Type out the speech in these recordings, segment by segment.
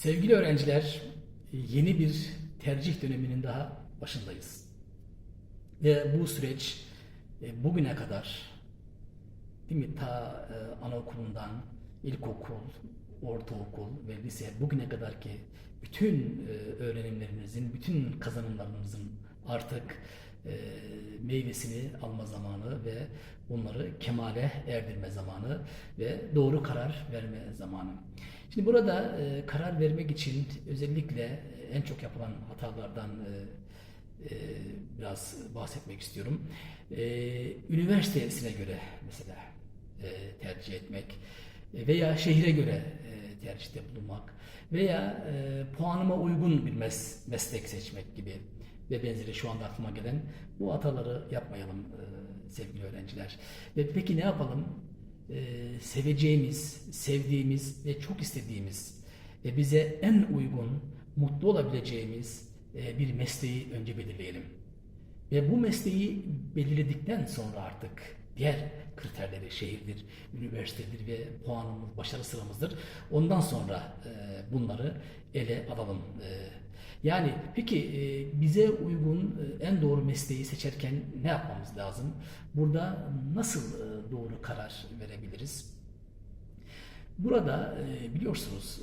Sevgili öğrenciler, yeni bir tercih döneminin daha başındayız. Ve bu süreç e, bugüne kadar değil mi ta e, anaokulundan ilkokul, ortaokul ve lise bugüne kadar ki bütün e, öğrenimlerimizin, bütün kazanımlarımızın artık e, meyvesini alma zamanı ve bunları kemale erdirme zamanı ve doğru karar verme zamanı. Şimdi burada e, karar vermek için özellikle e, en çok yapılan hatalardan e, e, biraz bahsetmek istiyorum. E, üniversitesine göre mesela e, tercih etmek veya şehire göre e, tercihte bulunmak veya e, puanıma uygun bir mes meslek seçmek gibi ve benzeri şu anda aklıma gelen bu hataları yapmayalım e, sevgili öğrenciler. Ve peki ne yapalım? E, seveceğimiz, sevdiğimiz ve çok istediğimiz ve bize en uygun, mutlu olabileceğimiz e, bir mesleği önce belirleyelim. Ve bu mesleği belirledikten sonra artık diğer kriterleri şehirdir, üniversitedir ve puanımız, başarı sıramızdır. Ondan sonra e, bunları ele alalım. E, yani peki e, bize uygun e, en doğru mesleği seçerken ne yapmamız lazım? Burada nasıl e, doğru karar verebiliriz? Burada biliyorsunuz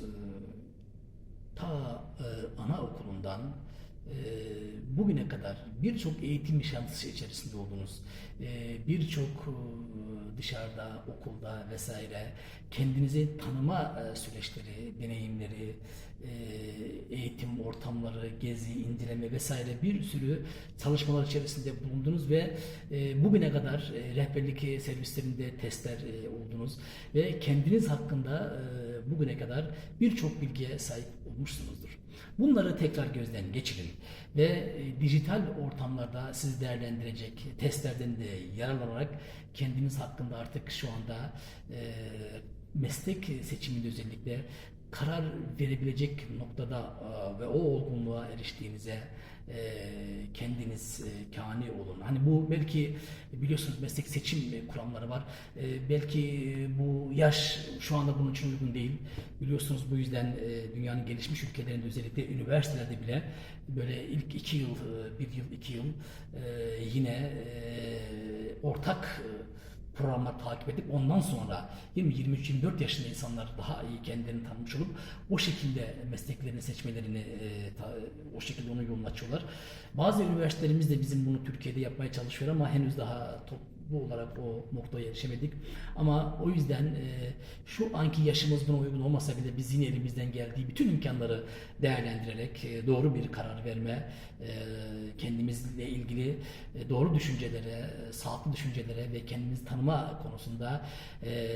ta anaokulundan bugüne kadar birçok eğitim yaşantısı içerisinde oldunuz. E, birçok e, dışarıda, okulda vesaire kendinizi tanıma e, süreçleri, deneyimleri, e, eğitim ortamları, gezi, inceleme vesaire bir sürü çalışmalar içerisinde bulundunuz ve bugüne kadar rehberlik servislerinde testler oldunuz ve kendiniz hakkında bugüne kadar birçok bilgiye sahip olmuşsunuzdur. Bunları tekrar gözden geçirin ve e, dijital ortamlarda sizi değerlendirecek testlerden de yararlanarak kendiniz hakkında artık şu anda e, meslek seçiminde özellikle karar verebilecek noktada e, ve o olgunluğa eriştiğinize e, kendiniz e, kani olun. Hani bu belki biliyorsunuz meslek seçim kuramları var. Belki bu yaş şu anda bunun için uygun değil. Biliyorsunuz bu yüzden dünyanın gelişmiş ülkelerinde özellikle üniversitelerde bile böyle ilk iki yıl, bir yıl, iki yıl yine ortak programlar takip edip ondan sonra 20 23 24 yaşında insanlar daha iyi kendilerini tanımış olup o şekilde mesleklerini seçmelerini e, o şekilde onun yolunu açıyorlar. Bazı üniversitelerimiz de bizim bunu Türkiye'de yapmaya çalışıyor ama henüz daha toplu olarak o noktaya erişemedik. Ama o yüzden e, şu anki yaşımız buna uygun olmasa bile biz yine elimizden geldiği bütün imkanları değerlendirerek e, doğru bir karar verme, e, kendimizle ilgili e, doğru düşüncelere, sağlıklı düşüncelere ve kendimizi tanıma konusunda e,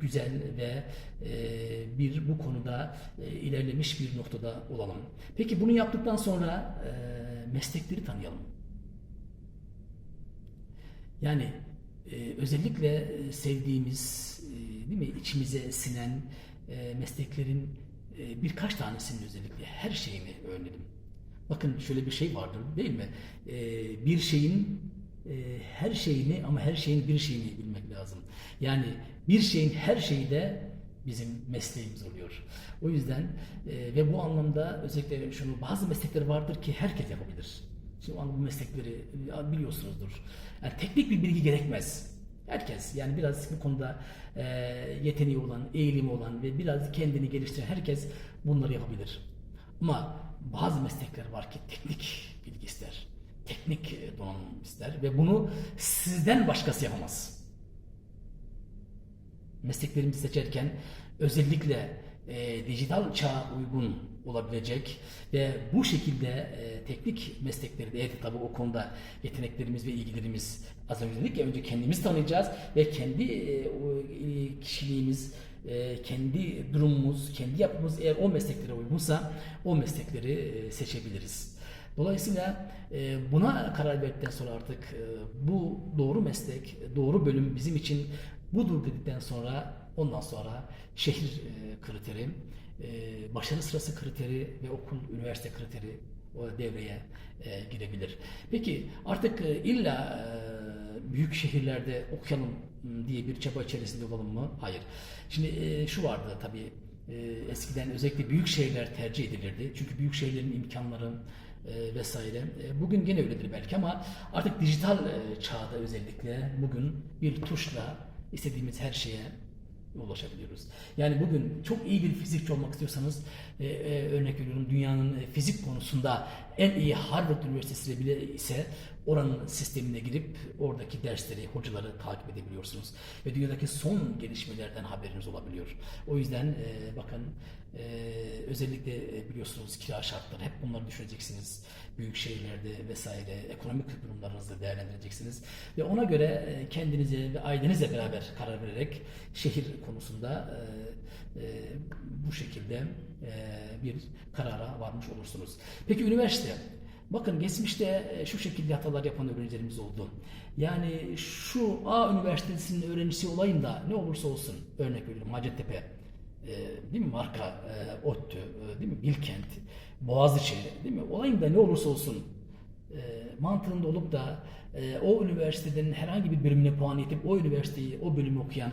güzel ve e, bir bu konuda e, ilerlemiş bir noktada olalım. Peki bunu yaptıktan sonra e, meslekleri tanıyalım. Yani e, özellikle e, sevdiğimiz, e, değil mi, içimize sinen e, mesleklerin e, birkaç tanesinin özellikle her şeyini öğrenelim. Bakın şöyle bir şey vardır değil mi? E, bir şeyin e, her şeyini ama her şeyin bir şeyini bilmek lazım. Yani bir şeyin her şeyi de bizim mesleğimiz oluyor. O yüzden e, ve bu anlamda özellikle şunu bazı meslekler vardır ki herkes yapabilir. Şimdi bu meslekleri ya biliyorsunuzdur. Yani teknik bir bilgi gerekmez. Herkes yani biraz bu konuda e, yeteneği olan, eğilimi olan ve biraz kendini geliştiren herkes bunları yapabilir. Ama bazı meslekler var ki teknik bilgi ister. Teknik e, donanım ister ve bunu sizden başkası yapamaz. Mesleklerimizi seçerken özellikle e, dijital çağa uygun olabilecek ve bu şekilde e, teknik meslekleri de evet tabi o konuda yeteneklerimiz ve ilgilerimiz az önce dedik ya önce kendimizi tanıyacağız ve kendi e, e, kişiliğimiz e, kendi durumumuz, kendi yapımız eğer o mesleklere uygunsa o meslekleri e, seçebiliriz. Dolayısıyla e, buna karar verdikten sonra artık e, bu doğru meslek, doğru bölüm bizim için budur dedikten sonra ondan sonra şehir e, kriteri, e, başarı sırası kriteri ve okul, üniversite kriteri o devreye e, girebilir. Peki artık e, illa büyük şehirlerde okuyalım diye bir çaba içerisinde olalım mı? Hayır. Şimdi şu vardı tabii eskiden özellikle büyük şehirler tercih edilirdi. Çünkü büyük şehirlerin imkanları vesaire. Bugün gene öyledir belki ama artık dijital çağda özellikle bugün bir tuşla istediğimiz her şeye ulaşabiliyoruz. Yani bugün çok iyi bir fizikçi olmak istiyorsanız e, e, örnek veriyorum dünyanın e, fizik konusunda en iyi Harvard Üniversitesi bile ise oranın sistemine girip oradaki dersleri, hocaları takip edebiliyorsunuz. Ve dünyadaki son gelişmelerden haberiniz olabiliyor. O yüzden e, bakın e, özellikle e, biliyorsunuz kira şartları hep bunları düşüneceksiniz. Büyük şehirlerde vesaire ekonomik durumlarınızı değerlendireceksiniz. Ve ona göre e, kendinize ve ailenizle beraber karar vererek şehir konusunda e, e, bu şekilde e, bir karara varmış olursunuz. Peki üniversite. Bakın geçmişte e, şu şekilde hatalar yapan öğrencilerimiz oldu. Yani şu A üniversitesinin öğrencisi olayım da ne olursa olsun örnek veriyorum Hacettepe e, değil mi marka e, ODTÜ e, değil mi Bilkent Boğaziçi değil mi olayım da ne olursa olsun e, mantığında olup da e, o üniversiteden herhangi bir bölümüne puan yetip o üniversiteyi o bölümü okuyan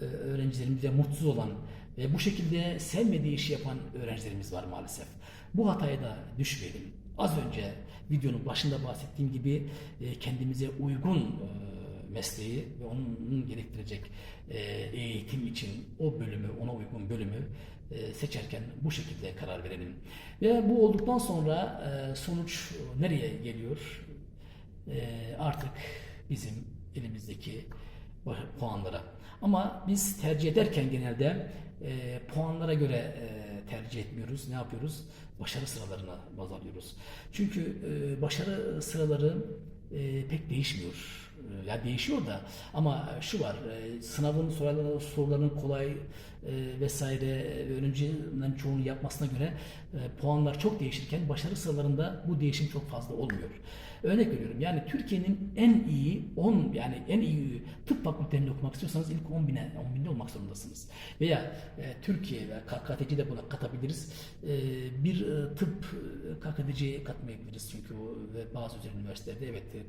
e, öğrencilerimiz ve mutsuz olan ve bu şekilde sevmediği işi yapan öğrencilerimiz var maalesef. Bu hataya da düşmeyelim. Az önce videonun başında bahsettiğim gibi e, kendimize uygun e, mesleği ve onun gerektirecek e, eğitim için o bölümü, ona uygun bölümü seçerken bu şekilde karar verelim. Ve bu olduktan sonra sonuç nereye geliyor? Artık bizim elimizdeki puanlara. Ama biz tercih ederken genelde e, puanlara göre e, tercih etmiyoruz. Ne yapıyoruz? Başarı sıralarına baz alıyoruz. Çünkü e, başarı sıraları e, pek değişmiyor. E, Ya değişiyor da ama şu var e, sınavın sorularının, soruların kolay e, vesaire e, öğrencinin çoğunu yapmasına göre e, puanlar çok değişirken başarı sıralarında bu değişim çok fazla olmuyor. Örnek veriyorum yani Türkiye'nin en iyi 10 yani en iyi tıp fakültelerini okumak istiyorsanız ilk 10 bine 10 binde olmak zorundasınız. Veya e, Türkiye ve KKTC de buna katabiliriz. E, bir e, tıp e, KKTC'ye katmayabiliriz çünkü o ve bazı özel üniversitelerde evet e,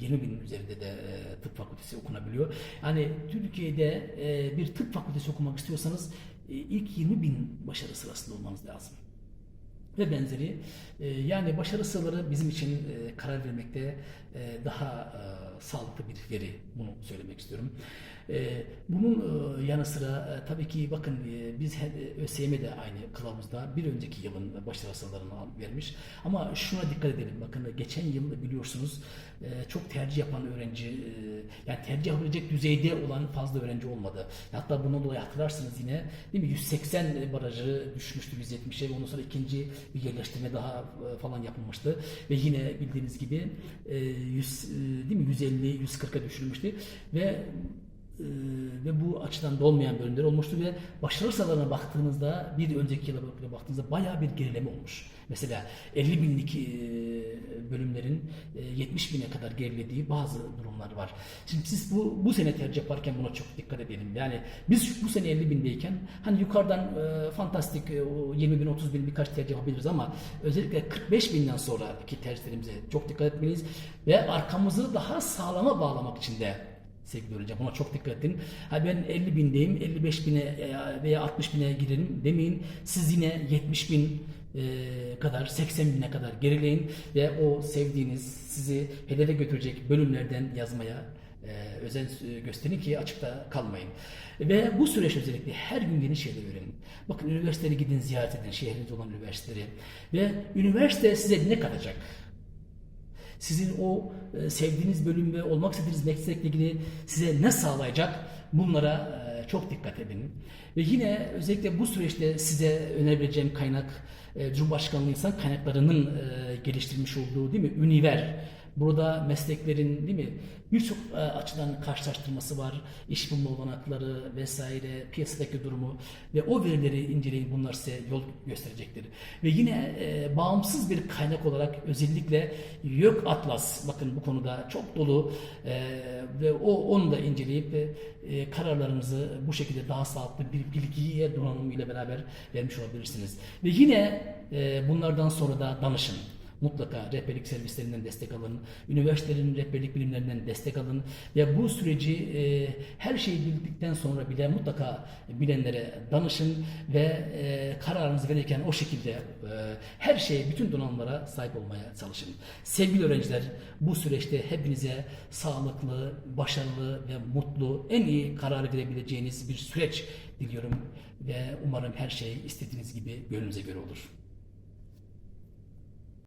20 binin üzerinde de e, tıp fakültesi okunabiliyor. Yani Türkiye'de e, bir tıp fakültesi okumak istiyorsanız e, ilk 20 bin başarı sırasında olmanız lazım ve benzeri. E, Yani başarı sıraları bizim için e, karar vermekte e, daha e, sağlıklı bir veri. Bunu söylemek istiyorum. E, Bunun e, yanı sıra e, tabii ki bakın e, biz ÖSYM de aynı kılavuzda bir önceki yılın başarı sıralarını al- vermiş. Ama şuna dikkat edelim. Bakın geçen yıl biliyorsunuz çok tercih yapan öğrenci yani tercih yapabilecek düzeyde olan fazla öğrenci olmadı. Hatta bundan dolayı hatırlarsınız yine değil mi 180 barajı düşmüştü 170'e ve ondan sonra ikinci bir yerleştirme daha falan yapılmıştı ve yine bildiğiniz gibi e, 100 e, değil mi 150 140'a düşürülmüştü ve e, ve bu açıdan da olmayan bölümler olmuştu ve başarı sıralarına baktığınızda bir önceki yıla bak- baktığınızda bayağı bir gerileme olmuş. Mesela 50 binlik e, bölümlerin e, 70 bine kadar gerilediği bazı durumlar var. Şimdi siz bu, bu sene tercih yaparken buna çok dikkat edelim. Yani biz bu sene 50 bindeyken hani yukarıdan e, fantastik e, o 20 bin 30 bin birkaç tercih yapabiliriz ama özellikle 45 binden sonraki tercihlerimize çok dikkat etmeliyiz ve arkamızı daha sağlama bağlamak için de sevgili öğrenci. Buna çok dikkat edin. Ha ben 50 bindeyim, 55 bine e, veya 60 bine girelim demeyin. Siz yine 70 bin e, kadar, 80 bine kadar gerileyin ve o sevdiğiniz, sizi hedefe götürecek bölümlerden yazmaya e, özen gösterin ki açıkta kalmayın. Ve bu süreç özellikle her gün yeni şeyler öğrenin. Bakın üniversitelere gidin, ziyaret edin, şehrinizde olan üniversiteleri. Ve üniversite size ne katacak? Sizin o e, sevdiğiniz bölüm ve olmak istediğiniz meslekle ilgili size ne sağlayacak? Bunlara e, çok dikkat edin. Ve yine özellikle bu süreçte size önerebileceğim kaynak e, Cumhurbaşkanlığı İnsan Kaynakları'nın geliştirmiş olduğu değil mi? Üniver. Burada mesleklerin değil mi birçok e, açıdan karşılaştırması var. İş bulma olanakları vesaire, piyasadaki durumu ve o verileri inceleyin bunlar size yol gösterecektir. Ve yine e, bağımsız bir kaynak olarak özellikle YÖK Atlas bakın bu konuda çok dolu e, ve o onu da inceleyip e, kararlarınızı bu şekilde daha sağlıklı bir bilgiye donanımıyla beraber vermiş olabilirsiniz. Ve yine e, bunlardan sonra da danışın. Mutlaka rehberlik servislerinden destek alın, üniversitelerin rehberlik bilimlerinden destek alın ve bu süreci e, her şeyi bildikten sonra bile mutlaka bilenlere danışın ve e, kararınızı verirken o şekilde e, her şeye, bütün donanımlara sahip olmaya çalışın. Sevgili öğrenciler, bu süreçte hepinize sağlıklı, başarılı ve mutlu, en iyi karar verebileceğiniz bir süreç diliyorum ve umarım her şey istediğiniz gibi gönlünüze göre olur.